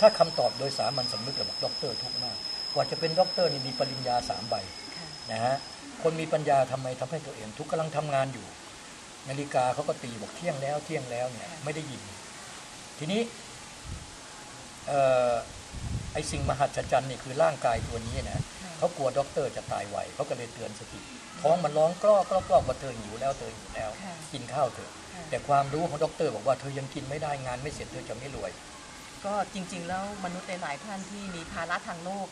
ถ้าคำตอบโดยสามัญสำนึกเราบอกด็อกเตอร์ทุกข์มาก กว่าจะเป็นด็อกเตอร์นี่มีปริญญาสามใบค่ะนะฮะคนมีปัญญาทำไมทำให้ตัวเอง ทุกข์กำลังทำงานอยู่ นาฬิกาเขาก็ตีบอกเที่ยงแล้วเที่ยงแล้วเนี่ยไม่ได้ยิน ทีนี้เอ่อไอสิ่งมหัศจรรย์นี่คือร่างกายตัวนี้นะค่ะเขากลัวด็อกเตอร์จะตายไวเขาก็เลยเตือนสติท้องมันร้องกรอกกรอกกรอกว่าเธอหิวแล้วเธอหิวแล้วค่ะกินข้าวเถอะค่ะแต่ความรู้ของด็อกเตอร์บอกว่าเธอยังกินไม่ได้งานไม่เสร็จเธอจะไม่รวย ก็จริง ๆ แล้วมนุษย์หลายๆท่านที่มีภาระทางโลก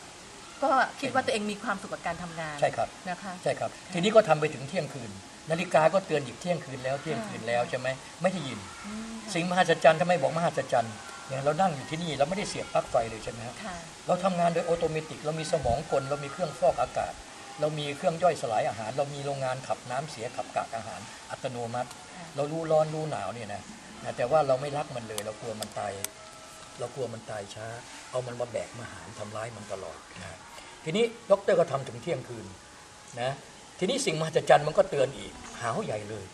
ก็คิดว่าตัวเองมีความสุขกับการทำงานใช่ครับนะคะใช่ครับ ทีนี้ก็ทำไปถึงเที่ยงคืน นาฬิกาก็เตือนอีกเที่ยงคืนแล้วเที่ยงคืนแล้วใช่ไหมไม่ได้ยิน อืมค่ะสิ่งมหัศจรรย์ทำไมบอกมหัศจรรย์อย่างเรานั่งอยู่ที่นี่เราไม่ได้เสียบปลั๊กไฟเลยใช่ไหมฮะค่ะ เราทำงานโดยออโตเมติกเรามีสมองกล เรามีเครื่องฟอกอากาศ เรามีเครื่องย่อยสลายอาหาร เรามีโรงงานขับน้ำเสียขับกากอาหารอัตโนมัติ ค่ะ เรารู้ร้อนรู้หนาวเนี่ยนะนะแต่ว่าเราไม่รักมันเลยเรากลัวมันตาย เรากลัวมันตายช้า เอามันมาแบกมาหารทำร้ายมันตลอดนะทีนี้ดอกเตอรก็ทำถึงเที่ยงคืนนะทีนี้สิ่งมหัศจรรย์มันก็เตือนอีก หาวใหญ่เลย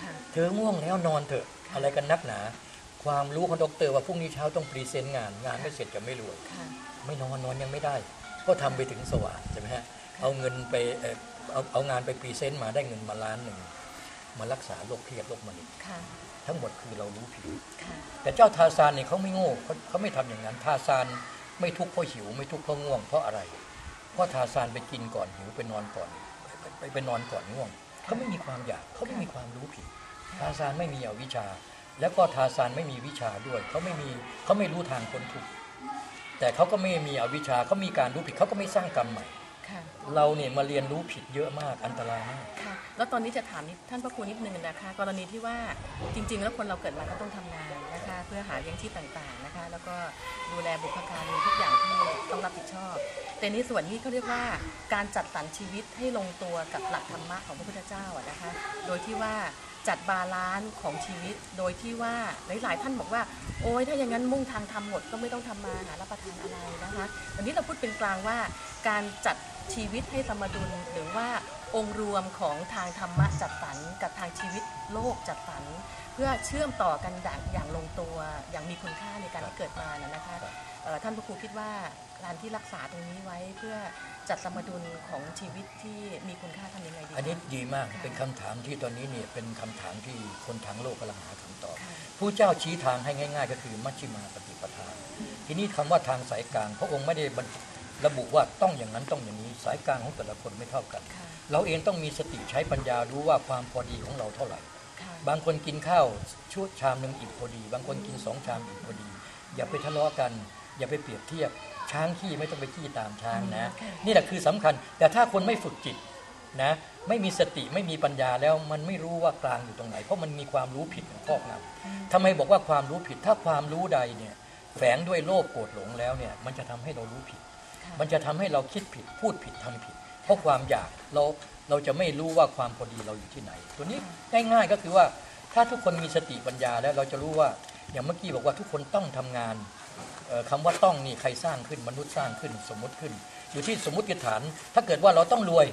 ค่ะเธอง่วงแล้วนอนเถอะ อะไรกันนักหนา ความรู้ของดอกเตอรว่าพรุ่งนี้เช้าต้องพรีเซนต์งาน งานไม่เสร็จจะไม่รวยค่ะไม่นอนนอนยังไม่ได้ ก็ทำไปถึงสว่างใช่ไหมฮะเอาเงินไปเอ่อเอาเอางานไปพรีเซนต์มาได้เงินมาล้านหนึ่งมารักษาโรคเครียดโรคมะเร็งค่ะ ทั้งหมดคือเรารู้ผิดค่ะแต่เจ้าทาซานเนี่ยเขาไม่โง่เขาเขาไม่ทำอย่างนั้นทาซานไม่ทุกข์เพราะหิว ไม่ทุกข์เพราะง่วงเพราะอะไร เพราะทาซานไปกินก่อนหิวไปนอนก่อนไปไปไปนอนก่อนง่วงเขาไม่มีความอยากเขาไม่มีความรู้ผิด ทาซานไม่มีอวิชชา แล้วก็ทาซานไม่มีวิชาด้วยเขาไม่มีเขาไม่รู้ทางพ้นทุกข์แต่เขาก็ไม่มีอวิชชาเขามีการรู้ผิดเขาก็ไม่สร้างกรรมใหม่ ค่ะเราเนี่ยมาเรียนรู้ผิดเยอะมากอันตรายมาก ค่ะ แล้วตอนนี้จะถามนิดท่านพระครูนิดนึงนะคะ กรณีที่ว่าจริง ๆ แล้วคนเราเกิดมาก็ต้องทำงานนะคะ เพื่อหาเลี้ยงชีพต่างๆนะคะ แล้วก็ดูแลบุพการีทุกอย่างที่ต้องรับผิดชอบ แต่ในส่วนนี้เขาเรียกว่าการจัดสรรชีวิตให้ลงตัวกับหลักธรรมะของพระพุทธเจ้าอะนะคะ โดยที่ว่าจัดบาลานซ์ของชีวิต โดยที่ว่าหลายๆท่านบอกว่า โอ้ยถ้าอย่างนั้นมุ่งทางทำหมดก็ไม่ต้องทำมาหารับประทานอะไรนะคะอันนี้เราพูดเป็นกลางว่าการจัด ชีวิตให้สมดุลหรือว่าองค์รวมของทางธรรมะจัดสรรกับทางชีวิตโลกจัดสรรเพื่อเชื่อมต่อกันอย่างอย่างลงตัวอย่างมีคุณค่าในการที่เกิดมานะนะคะครับเอ่อท่านพระครูคิดว่าการที่รักษาตรงนี้ไว้เพื่อจัดสมดุลของชีวิตที่มีคุณค่าทำยังไงดีคะอันนี้ดีมากค่ะเป็นคำถามที่ตอนนี้เนี่ยเป็นคำถามที่คนทั้งโลกกำลังหาคำตอบค่ะผู้เจ้าชี้ทางให้ง่าย ๆ ก็คือมัชฌิมาปฏิปทา ทีนี้คำว่าทางสายกลางพระองค์ไม่ได้บรร ระบุว่าต้องอย่างนั้นต้องอย่างนี้สายกลางของแต่ละคนไม่เท่ากันค่ะเราเองต้องมีสติใช้ปัญญารู้ว่าความพอดีของเราเท่าไหร่ค่ะบางคนกินข้าวชุดชามหนึ่งอิ่มพอดี บางคนกินสองชามอิ่มพอดี อย่าไปทะเลาะกัน อย่าไปเปรียบเทียบช้างขี้ไม่ต้องไปขี้ตามช้างนะค่ะนี่แหละคือสำคัญ แต่ถ้าคนไม่ฝึกจิตนะไม่มีสติไม่มีปัญญาแล้วมันไม่รู้ว่ากลางอยู่ตรงไหน เพราะมันมีความรู้ผิดครอบงำทำไมบอกว่าความรู้ผิดถ้าความรู้ใดเนี่ยแฝงด้วยโลภโกรธหลงแล้วเนี่ยมันจะทำให้เรารู้ผิดค่ะ มันจะทำให้เราคิดผิดพูดผิดทำผิด เพราะความอยากเราเราจะไม่รู้ว่าความพอดีเราอยู่ที่ไหน ตัวนี้ง่ายๆก็คือว่าถ้าทุกคนมีสติปัญญาแล้วเราจะรู้ว่าอย่างเมื่อกี้บอกว่าทุกคนต้องทำงานเอ่อคำว่าต้องนี่ใครสร้างขึ้นมนุษย์สร้างขึ้นสมมติขึ้น อยู่ที่สมมติฐาน ถ้าเกิดว่าเราต้องรวย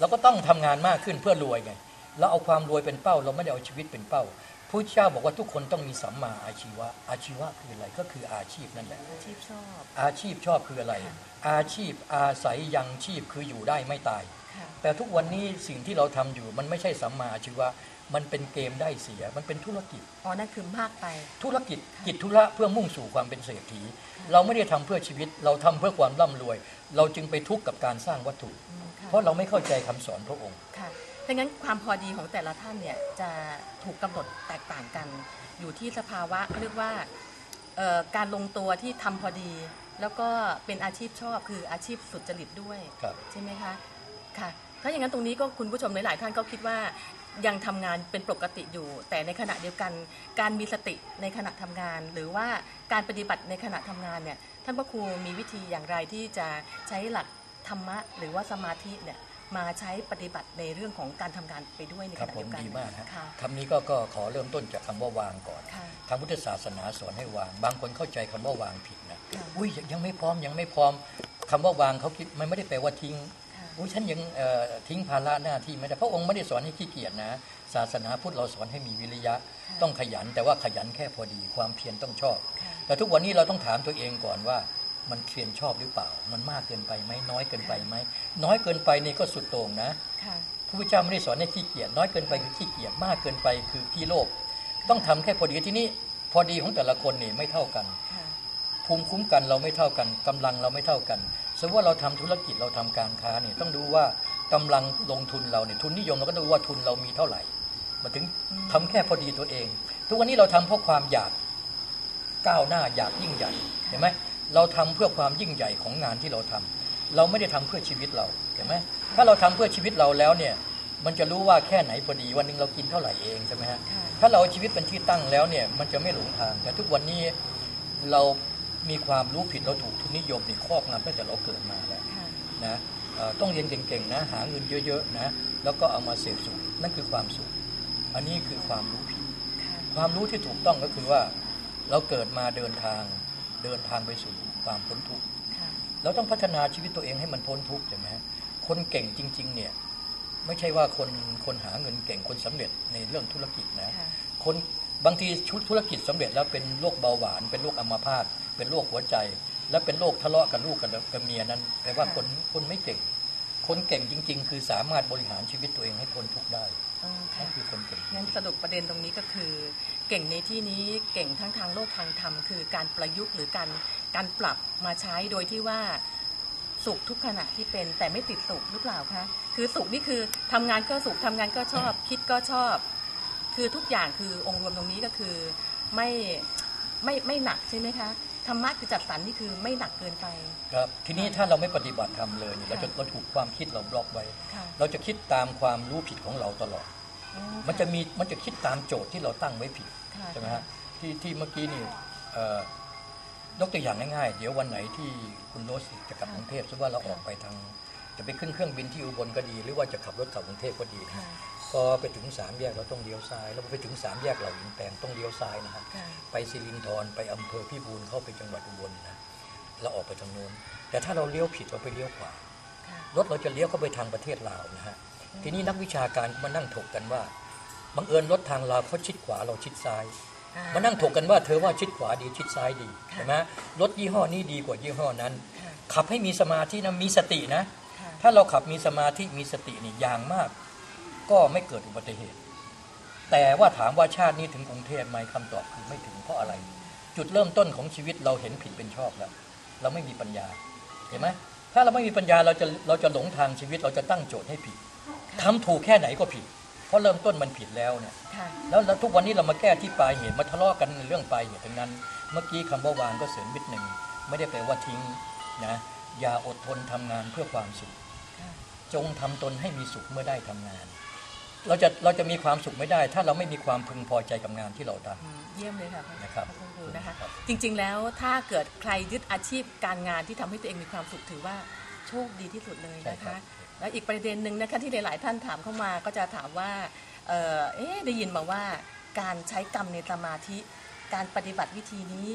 เราก็ต้องทำงานมากขึ้นเพื่อรวยไงเราเอาความรวยเป็นเป้า เราไม่ได้เอาชีวิตเป็นเป้า พระเจ้าบอกว่าทุกคนต้องมีสัมมาอาชีวะ อาชีวะคืออะไรก็คืออาชีพนั่นแหละอาชีพชอบ อาชีพชอบคืออะไรค่ะอาชีพอาศัยยังชีพคืออยู่ได้ไม่ตายค่ะแต่ทุกวันนี้สิ่งที่เราทำอยู่มันไม่ใช่สัมมาอาชีวะมันเป็นเกมได้เสีย มันเป็นธุรกิจ อ๋อ นั่นคือมากไป ธุรกิจ กิจธุระเพื่อมุ่งสู่ความเป็นเศรษฐี เราไม่ได้ทำเพื่อชีวิต เราทำเพื่อความร่ำรวย เราจึงไปทุกข์กับการสร้างวัตถุอืมค่ะเพราะเราไม่เข้าใจคำสอนพระองค์ค่ะ ดังนั้นความพอดีของแต่ละท่านเนี่ยจะถูกกำหนดแตกต่างกัน อยู่ที่สภาวะเขาเรียกว่าเอ่อการลงตัวที่ทำพอดี แล้วก็เป็นอาชีพชอบคืออาชีพสุจริตด้วยครับใช่ไหมคะค่ะถ้าอย่างนั้นตรงนี้ก็คุณผู้ชมหลายๆท่านก็คิดว่ายังทำงานเป็นปกติอยู่ แต่ในขณะเดียวกันการมีสติในขณะทำงาน หรือว่าการปฏิบัติในขณะทำงานเนี่ยท่านพระครูมีวิธีอย่างไรที่จะใช้หลักธรรมะ หรือว่าสมาธิเนี่ย มาใช้ปฏิบัติในเรื่องของการทำงานไปด้วยในคขรับณะผเดีมยวกันดีมากฮะค่ะคำนี้ก็ก็ขอเริ่มต้นจากคำว่าวางก่อนค่ะทางพุทธศาสนาสอนให้วาง บางคนเข้าใจคำว่าวางผิดนะค่ะอุ้ยยังไม่พร้อมยังไม่พร้อมคำว่าวางเขาคิดมันไม่ได้แปลว่าทิ้งค่ะอุ้ยฉันยังเอ่อทิ้งภาระหน้าที่ไม่ได้พระองค์ไม่ได้สอนให้ขี้เกียจนะ ศาสนาพุทธเราสอนให้มีวิริยะ ต้องขยันแต่ว่าขยันแค่พอดี ความเพียรต้องชอบค่ะแต่ทุกวันนี้เราต้องถามตัวเองก่อนว่า มันเพียรชอบหรือเปล่า มันมากเกินไปไหมน้อยเกินไปไหมน้อยเกินไปนี่ก็สุดโต่งนะค่ะพระพุทธเจ้าไม่ได้สอนให้ขี้เกียจน้อยเกินไปคือขี้เกียจมากเกินไปคือขี้โลภต้องทำแค่พอดีที่นี้พอดีของแต่ละคนนี่ไม่เท่ากันค่ะภูมิคุ้มกันเราไม่เท่ากันกำลังเราไม่เท่ากันสมมติว่าเราทำธุรกิจเราทำการค้าเนี่ยต้องดูว่ากำลังลงทุนเราเนี่ยทุนนิยมเราก็ดูว่าทุนเรามีเท่าไหร่มาถึงอืมทำแค่พอดีตัวเอง ทุกวันนี้เราทำเพราะความอยากก้าวหน้าอยากยิ่งใหญ่เห็นไหม เราทำเพื่อความยิ่งใหญ่ของงานที่เราทำเราไม่ได้ทำเพื่อชีวิตเราเห็นไหมถ้าเราทำเพื่อชีวิตเราแล้วเนี่ยมันจะรู้ว่าแค่ไหนพอดีวันหนึงเรากินเท่าไหร่เองใช่ไหมฮะค่ะถ้าเราเอาชีวิตเป็นที่ตั้งแล้วเนี่ยมันจะไม่หลงทาง แต่ทุกวันนี้เรามีความรู้ผิดเราถูกทุนนิยมนี่ครอบงำตั้งแต่เราเกิดมาแล้วค่ะนะเอ่อต้องเรียนเก่งๆนะหาเงินเยอะๆนะแล้วก็เอามาเสพสุขนั่นคือความสุข อันนี้คือความรู้ผิดค่ะความรู้ที่ถูกต้องก็คือว่าเราเกิดมาเดินทาง เดินทางไปสู่ความพ้นทุกข์ค่ะเราต้องพัฒนาชีวิตตัวเองให้มันพ้นทุกข์ใช่ไหมฮะคนเก่งจริง ๆ เนี่ย ไม่ใช่ว่าคนคนหาเงินเก่งคนสำเร็จในเรื่องธุรกิจนะค่ะคนบางทีชุดธุรกิจสำเร็จแล้วเป็นโรคเบาหวาน เป็นโรคอัมพาตเป็นโรคหัวใจ และเป็นโรคทะเลาะกับลูกกับกับเมียนั้นแปลว่าคนคนไม่เก่ง คนเก่งจริง ๆ คือสามารถบริหารชีวิตตัวเองให้พ้นทุกข์ได้ อ๋อนั่ค่ะนคือคนเก่งงั้นสรุปประเด็นตรงนี้ก็คือ เก่งในที่นี้เก่งทั้งทางโลกทางธรรมคือการประยุกต์หรือการการปรับมาใช้โดยที่ว่าสุขทุกขณะที่เป็นแต่ไม่ติดสุขหรือเปล่าคะคือสุขนี่คือทำงานก็สุขทำงานก็ชอบ คิดก็ชอบ คือทุกอย่างคือองค์รวมตรงนี้ก็คือไม่ไม่ไม่หนักใช่ไหมคะ ธรรมะคือจัดสรรนี่คือไม่หนักเกินไป ครับ ทีนี้ถ้าเราไม่ปฏิบัติธรรมเลยเนี่ยเราจะค่ะเราถูกความคิดเราบล็อกไว้ ค่ะเราจะคิดตามความรู้ผิดของเราตลอด อ๋อมันจะมีมันจะคิดตามโจทย์ที่เราตั้งไว้ผิด ค่ะใช่ไหมฮะที่ที่เมื่อกี้นี่เอ่อยกตัวอย่างง่ายๆ เดี๋ยววันไหนที่คุณโรสจะกลับกรุงเทพสมมติว่าเราออกไปทาง จะไปขึ้นเครื่องบินที่อุบลก็ดี หรือว่าจะขับรถกลับกรุงเทพก็ดีนะค่ะ พอไปถึงสามแยกเราต้องเลี้ยวซ้าย แล้วพอไปถึงสามแยกเหล่าอินแปลงต้องเลี้ยวซ้ายนะครับค่ะไปสิรินธรไปอำเภอพิบูลเข้าไปจังหวัดอุบลนะเราออกไปทางโน้น แต่ถ้าเราเลี้ยวผิดเราไปเลี้ยวขวาค่ะรถเราจะเลี้ยวเข้าไปทางประเทศลาวนะฮะทีนี้นักวิชาการก็มานั่งถกกันว่าบังเอิญรถทางลาวเขาชิดขวาเราชิดซ้ายอ่มานั่งถกกันว่าเธอว่าชิดขวาดีชิดซ้ายดีค่ะใช่ไหมรถยี่ห้อนี้ดีกว่ายี่ห้อนั้นค่ะขับให้มีสมาธินะมีสตินะค่ะถ้าเราขับมีสมาธิมีสตินี่อย่างมาก ก็ไม่เกิดอุบัติเหตุ แต่ว่าถามว่าชาตินี้ถึงกรุงเทพไหมคำตอบคือไม่ถึงเพราะอะไร จุดเริ่มต้นของชีวิตเราเห็นผิดเป็นชอบแล้ว เราไม่มีปัญญาเห็นไหมถ้าเราไม่มีปัญญาเราจะเราจะหลงทางชีวิตเราจะตั้งโจทย์ให้ผิดทำถูกแค่ไหนก็ผิด เพราะเริ่มต้นมันผิดแล้วเนี่ยค่ะแล้วแล้วทุกวันนี้เรามาแก้ที่ปลายเหตุมาทะเลาะกันในเรื่องปลายเหตุทั้งนั้น เมื่อกี้คำว่าวางก็เสริมนิดหนึ่งไม่ได้แปลว่าทิ้งนะอย่าอดทนทำงานเพื่อความสุขค่ะจงทำตนให้มีสุขเมื่อได้ทำงาน เราจะเราจะมีความสุขไม่ได้ ถ้าเราไม่มีความพึงพอใจกับงานที่เราทอืมเยี่ยมเลยค่ะพระนะครับพระครูนะคะครับ จริงๆแล้วถ้าเกิดใครยึดอาชีพการงานที่ทำให้ตัวเองมีความสุขถือว่าโชคดีที่สุดเลยใช่นะครัคะบแล้วอีกประเด็นหนึ่งนะคะที่หลาย ๆ ท่านถามเข้ามาก็จะถามว่าเอ่อเอ๊ะได้ยินมาว่าการใช้กรรมในสมาธิ การปฏิบัติวิธีนี้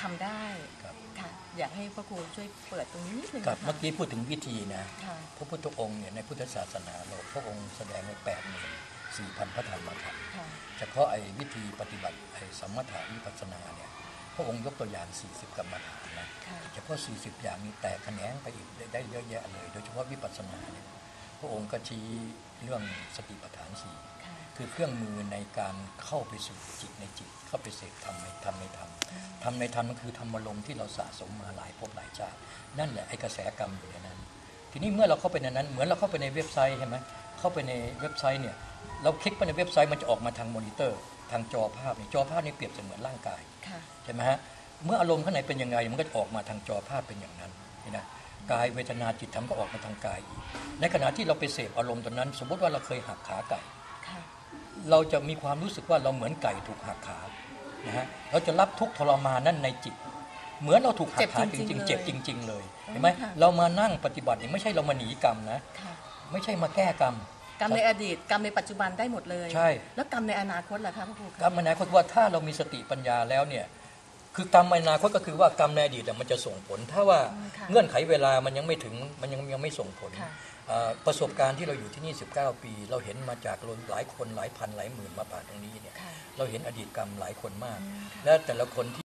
ทำได้ ครับ ค่ะอยากให้พระครูช่วยเปิดตรงนี้นิดนึงครับนะเมื่อคะกี้พูดถึงวิธีนะค่ะพระพุทธองค์เนี่ยในพุทธศาสนาเราพระองค์แสดงไว้แปดหมื่นสี่พันพระธรรมขันธ์ค่ะเฉพาะไอ้วิธีปฏิบัติไอ้สมถะวิปัสสนาเนี่ยพระองค์ยกตัวอย่าง 40 กรรมฐานนะค่ะเฉพาะ 40 อย่างนี้แตกแขนงไปอีกได้ได้เยอะแยะเลย โดยเฉพาะวิปัสสนาเนี่ย พระองค์ก็ชี้เรื่องสติปัฏฐานสี่ค่ะคือเครื่องมือในการเข้าไปสู่จิตในจิต เข้าไปเสพธรรมในธรรมในธรรมธรรมในธรรมมันคือธรรมารมณ์ที่เราสะสมมาหลายภพหลายชาตินั่นแหละไอ้กระแสกรรมอยู่ในนั้น ทีนี้เมื่อเราเข้าไปในนั้น เหมือนเราเข้าไปในเว็บไซต์ใช่ไหมเข้าไปในเว็บไซต์เนี่ยเราคลิกไปในเว็บไซต์มันจะออกมาทางมอนิเตอร์ ทางจอภาพเนี่ยจอภาพนี่เปรียบเสมือนร่างกายค่ะใช่ไหมฮะเมื่ออารมณ์ข้างในเป็นยังไงมันก็จะออกมาทางจอภาพเป็นอย่างนั้นนี่นะ กายเวทนาจิตธรรมก็ออกมาทางกายอีกในขณะที่เราไปเสพอารมณ์ตอนนั้น สมมติว่าเราเคยหักขาไก่ค่ะเราจะมีความรู้สึกว่าเราเหมือนไก่ถูกหักขานะฮะเราจะรับทุกข์ทรมานนั่นในจิต เหมือนเราถูกหักขาจริงๆ เจ็บจริง ๆ เลยเห็นไหมค่ะเรามานั่งปฏิบัติเนี่ยไม่ใช่เรามาหนีกรรมนะค่ะไม่ใช่มาแก้กรรมกรรมในอดีตกรรมในปัจจุบันได้หมดเลย ใช่ แล้วกรรมในอนาคตล่ะคะพระครูคะกรรมในอนาคตว่าถ้าเรามีสติปัญญาแล้วเนี่ย คือกรรมในอนาคตก็คือว่ากรรมในอดีตอะมันจะส่งผล ถ้าว่าอืมค่ะเงื่อนไขเวลามันยังไม่ถึงมันยังยังไม่ส่งผลค่ะเอ่อประสบการณ์ที่เราอยู่ที่นี่ 19 ปี เราเห็นมาจากหลายคนหลายพันหลายหมื่นมาผ่านตรงนี้เนี่ยค่ะเราเห็นอดีตกรรมหลายคนมากอืมค่ะและแต่ละคนที่